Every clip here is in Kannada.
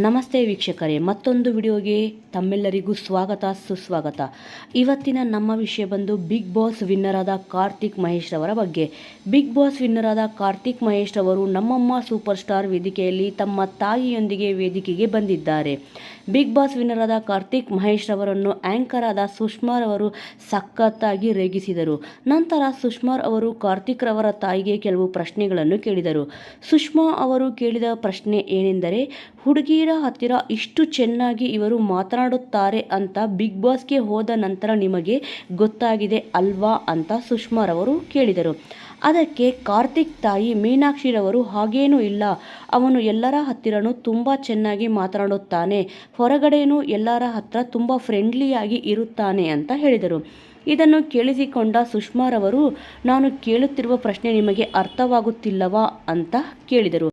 ನಮಸ್ತೆ ವೀಕ್ಷಕರೇ, ಮತ್ತೊಂದು ವಿಡಿಯೋಗೆ ತಮ್ಮೆಲ್ಲರಿಗೂ ಸ್ವಾಗತ, ಸುಸ್ವಾಗತ. ಇವತ್ತಿನ ನಮ್ಮ ವಿಷಯ ಬಂದು ಬಿಗ್ ಬಾಸ್ ವಿನ್ನರ್ ಆದ ಕಾರ್ತಿಕ್ ಮಹೇಶ್ ರವರ ಬಗ್ಗೆ. ಬಿಗ್ ಬಾಸ್ ವಿನ್ನರ್ ಆದ ಕಾರ್ತಿಕ್ ಮಹೇಶ್ ರವರು ನಮ್ಮಮ್ಮ ಸೂಪರ್ ಸ್ಟಾರ್ ವೇದಿಕೆಯಲ್ಲಿ ತಮ್ಮ ತಾಯಿಯೊಂದಿಗೆ ವೇದಿಕೆಗೆ ಬಂದಿದ್ದಾರೆ. ಬಿಗ್ ಬಾಸ್ ವಿನ್ನರ್ ಆದ ಕಾರ್ತಿಕ್ ಮಹೇಶ್ ರವರನ್ನು ಆಂಕರ್ ಆದ ಸುಷ್ಮಾರ್ ಅವರು ಸಖತ್ತಾಗಿ ರೇಗಿಸಿದರು. ನಂತರ ಸುಷ್ಮಾ ಅವರು ಕಾರ್ತಿಕ್ ರವರ ತಾಯಿಗೆ ಕೆಲವು ಪ್ರಶ್ನೆಗಳನ್ನು ಕೇಳಿದರು. ಸುಷ್ಮಾ ಅವರು ಕೇಳಿದ ಪ್ರಶ್ನೆ ಏನೆಂದರೆ ಹುಡುಗಿಯರ ಹತ್ತಿರ ಹತ್ತಿರ ಇಷ್ಟು ಚೆನ್ನಾಗಿ ಇವರು ಮಾತನಾಡುತ್ತಾರೆ ಅಂತ ಬಿಗ್ ಬಾಸ್ಗೆ ಹೋದ ನಂತರ ನಿಮಗೆ ಗೊತ್ತಾಗಿದೆ ಅಲ್ವಾ ಅಂತ ಸುಷ್ಮಾರವರು ಕೇಳಿದರು. ಅದಕ್ಕೆ ಕಾರ್ತಿಕ್ ತಾಯಿ ಮೀನಾಕ್ಷಿರವರು ಹಾಗೇನೂ ಇಲ್ಲ. ಅವನು ಎಲ್ಲರ ಹತ್ತಿರನೂ ತುಂಬ ಚೆನ್ನಾಗಿ ಮಾತನಾಡುತ್ತಾನೆ. ಹೊರಗಡೆಯೂ ಎಲ್ಲರ ಹತ್ರ ತುಂಬ ಫ್ರೆಂಡ್ಲಿಯಾಗಿ ಇರುತ್ತಾನೆ ಅಂತ ಹೇಳಿದರು. ಇದನ್ನು ಕೇಳಿಸಿಕೊಂಡ ಸುಷ್ಮಾರವರು ನಾನು ಕೇಳುತ್ತಿರುವ ಪ್ರಶ್ನೆ ನಿಮಗೆ ಅರ್ಥವಾಗುತ್ತಿಲ್ಲವಾ? ಅಂತ ಕೇಳಿದರು.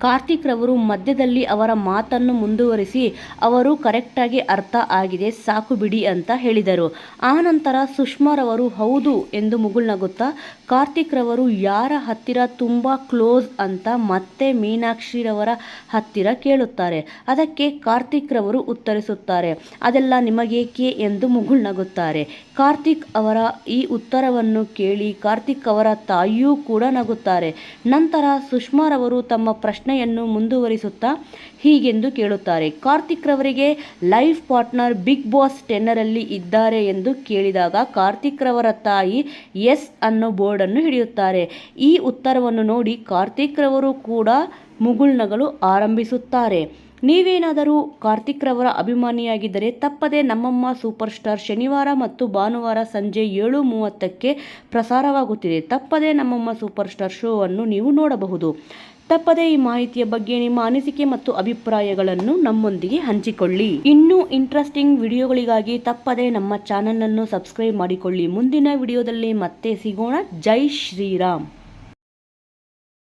ಕಾರ್ತಿಕ್ ರವರು ಮಧ್ಯದಲ್ಲಿ ಅವರ ಮಾತನ್ನು ಮುಂದುವರಿಸಿ, ಅವರು ಕರೆಕ್ಟಾಗಿ ಅರ್ಥ ಆಗಿದೆ, ಸಾಕು ಬಿಡಿ ಅಂತ ಹೇಳಿದರು. ಆನಂತರ ಸುಷ್ಮಾರವರು ಹೌದು ಎಂದು ಮುಗುಳ್ನಗುತ್ತಾ, ಕಾರ್ತಿಕ್ ರವರು, ಯಾರ ಹತ್ತಿರ ತುಂಬ ಕ್ಲೋಸ್ ಅಂತ ಮತ್ತೆ ಮೀನಾಕ್ಷಿರವರ ಹತ್ತಿರ ಕೇಳುತ್ತಾರೆ. ಅದಕ್ಕೆ ಕಾರ್ತಿಕ್ ರವರು ಉತ್ತರಿಸುತ್ತಾರೆ, ಅದೆಲ್ಲ ನಿಮಗೇಕೆ ಎಂದು ಮುಗುಳ್ನಗುತ್ತಾರೆ. ಕಾರ್ತಿಕ್ ಅವರ ಈ ಉತ್ತರವನ್ನು ಕೇಳಿ ಕಾರ್ತಿಕ್ ಅವರ ತಾಯಿಯೂ ಕೂಡ ನಗುತ್ತಾರೆ. ನಂತರ ಸುಷ್ಮಾರವರು ತಮ್ಮ ಪ್ರಶ್ನೆಯನ್ನು ಮುಂದುವರಿಸುತ್ತಾ ಹೀಗೆಂದು ಕೇಳುತ್ತಾರೆ. ಕಾರ್ತಿಕ್ ರವರಿಗೆ ಲೈಫ್ ಪಾರ್ಟ್ನರ್ ಬಿಗ್ ಬಾಸ್ ಟೆನ್ನರಲ್ಲಿ ಇದ್ದಾರೆ ಎಂದು ಕೇಳಿದಾಗ ಕಾರ್ತಿಕ್ ರವರ ತಾಯಿ ಎಸ್ ಅನ್ನೋ ಬೋರ್ಡನ್ನು ಹಿಡಿಯುತ್ತಾರೆ. ಈ ಉತ್ತರವನ್ನು ನೋಡಿ ಕಾರ್ತಿಕ್ ರವರು ಕೂಡ ಮುಗುಳ್ನಗಲು ಆರಂಭಿಸುತ್ತಾರೆ. ನೀವೇನಾದರೂ ಕಾರ್ತಿಕ್ ರವರ ಅಭಿಮಾನಿಯಾಗಿದ್ದರೆ ತಪ್ಪದೆ ನಮ್ಮಮ್ಮ ಸೂಪರ್ ಸ್ಟಾರ್ ಶನಿವಾರ ಮತ್ತು ಭಾನುವಾರ ಸಂಜೆ ಏಳು ಮೂವತ್ತಕ್ಕೆ ಪ್ರಸಾರವಾಗುತ್ತಿದೆ. ತಪ್ಪದೆ ನಮ್ಮಮ್ಮ ಸೂಪರ್ ಸ್ಟಾರ್ ಶೋವನ್ನು ನೀವು ನೋಡಬಹುದು. ತಪ್ಪದೆ ಈ ಮಾಹಿತಿಯ ಬಗ್ಗೆ ನಿಮ್ಮ ಅನಿಸಿಕೆ ಮತ್ತು ಅಭಿಪ್ರಾಯಗಳನ್ನು ನಮ್ಮೊಂದಿಗೆ ಹಂಚಿಕೊಳ್ಳಿ. ಇನ್ನೂ ಇಂಟ್ರೆಸ್ಟಿಂಗ್ ವಿಡಿಯೋಗಳಿಗಾಗಿ ತಪ್ಪದೆ ನಮ್ಮ ಚಾನಲನ್ನು ಸಬ್ಸ್ಕ್ರೈಬ್ ಮಾಡಿಕೊಳ್ಳಿ. ಮುಂದಿನ ವಿಡಿಯೋದಲ್ಲಿ ಮತ್ತೆ ಸಿಗೋಣ. ಜೈ ಶ್ರೀರಾಮ್.